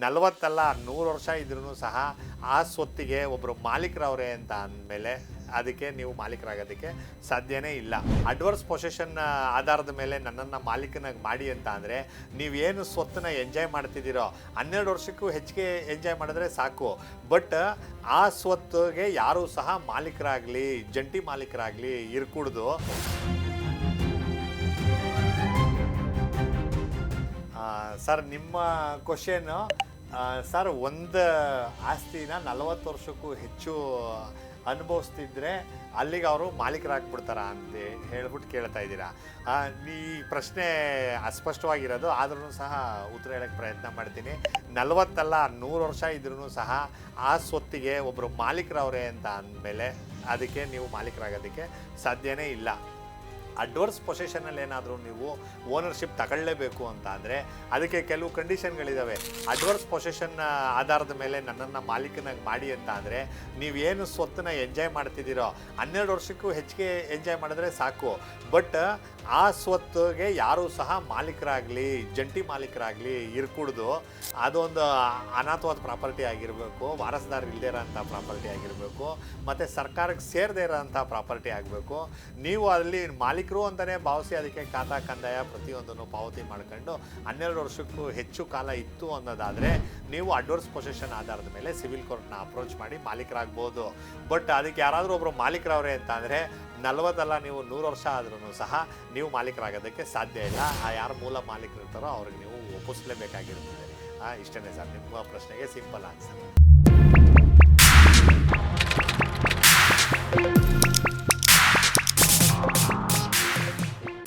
ನಲವತ್ತಲ್ಲ, ನೂರು ವರ್ಷ ಇದ್ರೂ ಸಹ ಆ ಸ್ವತ್ತಿಗೆ ಒಬ್ಬರು ಮಾಲೀಕರವ್ರೆ ಅಂತ ಅಂದಮೇಲೆ ಅದಕ್ಕೆ ನೀವು ಮಾಲೀಕರಾಗೋದಕ್ಕೆ ಸಾಧ್ಯನೇ ಇಲ್ಲ. ಅಡ್ವರ್ಸ್ ಪೊಸೆಷನ್ ಆಧಾರದ ಮೇಲೆ ನನ್ನನ್ನು ಮಾಲೀಕನಾಗಿ ಮಾಡಿ ಅಂತ ಅಂದರೆ ನೀವೇನು ಸ್ವತ್ತನ್ನು ಎಂಜಾಯ್ ಮಾಡ್ತಿದ್ದೀರೋ, ಹನ್ನೆರಡು ವರ್ಷಕ್ಕೂ ಹೆಚ್ಚಿಗೆ ಎಂಜಾಯ್ ಮಾಡಿದ್ರೆ ಸಾಕು. ಬಟ್ ಆ ಸ್ವತ್ತಿಗೆ ಯಾರೂ ಸಹ ಮಾಲೀಕರಾಗಲಿ, ಜಂಟಿ ಮಾಲೀಕರಾಗಲಿ ಇರ್ಕೂಡ್ದು. ಸರ್, ನಿಮ್ಮ ಕ್ವಶನ್ ಸರ್, ಒಂದು ಆಸ್ತಿನ ನಲವತ್ತು ವರ್ಷಕ್ಕೂ ಹೆಚ್ಚು ಅನುಭವಿಸ್ತಿದ್ರೆ ಅಲ್ಲಿಗೆ ಅವರು ಮಾಲೀಕರಾಗ್ಬಿಡ್ತಾರ ಅಂತ ಹೇಳ್ಬಿಟ್ಟು ಕೇಳ್ತಾ ಇದ್ದೀರಾ. ಈ ಪ್ರಶ್ನೆ ಅಸ್ಪಷ್ಟವಾಗಿರೋದು ಆದ್ರೂ ಸಹ ಉತ್ತರ ಹೇಳಕ್ಕೆ ಪ್ರಯತ್ನ ಮಾಡ್ತೀನಿ. ನಲವತ್ತಲ್ಲ, ನೂರು ವರ್ಷ ಇದ್ರೂ ಸಹ ಆ ಸ್ವತ್ತಿಗೆ ಒಬ್ಬರು ಮಾಲೀಕರವ್ರೆ ಅಂತ ಅಂದಮೇಲೆ ಅದಕ್ಕೆ ನೀವು ಮಾಲೀಕರಾಗೋದಕ್ಕೆ ಸಾಧ್ಯನೇ ಇಲ್ಲ. ಅಡ್ವರ್ಸ್ ಪೊಸಿಷನಲ್ಲಿ ಏನಾದರೂ ನೀವು ಓನರ್ಶಿಪ್ ತಗೊಳ್ಳೇಬೇಕು ಅಂತ ಅಂದರೆ ಅದಕ್ಕೆ ಕೆಲವು ಕಂಡೀಷನ್ಗಳಿದ್ದಾವೆ ಅಡ್ವರ್ಸ್ ಪೊಸೆಷನ್ ಆಧಾರದ ಮೇಲೆ ನನ್ನನ್ನು ಮಾಲೀಕನಾಗಿ ಮಾಡಿ ಅಂತ ಅಂದರೆ ನೀವೇನು ಸ್ವತ್ತನ್ನ ಎಂಜಾಯ್ ಮಾಡ್ತಿದ್ದೀರೋ ಹನ್ನೆರಡು ವರ್ಷಕ್ಕೂ ಹೆಚ್ಚಿಗೆ ಎಂಜಾಯ್ ಮಾಡಿದ್ರೆ ಸಾಕು. ಬಟ್ ಆ ಸ್ವತ್ತಿಗೆ ಯಾರೂ ಸಹ ಮಾಲೀಕರಾಗಲಿ, ಜಂಟಿ ಮಾಲೀಕರಾಗಲಿ ಇರ್ಕೂಡ್ದು ಅದೊಂದು ಅನಾಥವಾದ ಪ್ರಾಪರ್ಟಿ ಆಗಿರಬೇಕು, ವಾರಸದಾರ ಇಲ್ಲದೇ ಇರೋಂಥ ಪ್ರಾಪರ್ಟಿ ಆಗಿರಬೇಕು, ಮತ್ತು ಸರ್ಕಾರಕ್ಕೆ ಸೇರದೇ ಇರೋಂಥ ಪ್ರಾಪರ್ಟಿ ಆಗಬೇಕು. ನೀವು ಅಲ್ಲಿ ಮಾಲೀಕರು ಅಂತಲೇ ಭಾವಿಸಿ ಅದಕ್ಕೆ ಖಾತಾ ಕಂದಾಯ ಪ್ರತಿಯೊಂದನ್ನು ಪಾವತಿ ಮಾಡ್ಕೊಂಡು ಹನ್ನೆರಡು ವರ್ಷಕ್ಕೂ ಹೆಚ್ಚು ಕಾಲ ಇತ್ತು ಅನ್ನೋದಾದರೆ ನೀವು ಅಡ್ವರ್ಸ್ ಪೊಸೆಷನ್ ಆಧಾರದ ಮೇಲೆ ಸಿವಿಲ್ ಕೋರ್ಟ್ನ ಅಪ್ರೋಚ್ ಮಾಡಿ ಮಾಲೀಕರಾಗ್ಬೋದು. ಬಟ್ ಅದಕ್ಕೆ ಯಾರಾದರೂ ಒಬ್ಬರು ಮಾಲೀಕರವರೇ ಅಂತ ಅಂದರೆ ನಲವತ್ತಲ್ಲ ನೀವು ನೂರು ವರ್ಷ ಆದ್ರೂ ಸಹ ನೀವು ಮಾಲೀಕರಾಗೋದಕ್ಕೆ ಸಾಧ್ಯ ಇಲ್ಲ. ಆ ಯಾರು ಮೂಲ ಮಾಲೀಕರಿರ್ತಾರೋ ಅವ್ರಿಗೆ ನೀವು ಒಪ್ಪಿಸ್ಲೇಬೇಕಾಗಿರುತ್ತದೆ. ಆ, ಇಷ್ಟೇ ಸರ್. ನಿಮ್ಮ ಪ್ರಶ್ನೆಗೆ ಸಿಂಪಲ್ ಆನ್ಸರ್.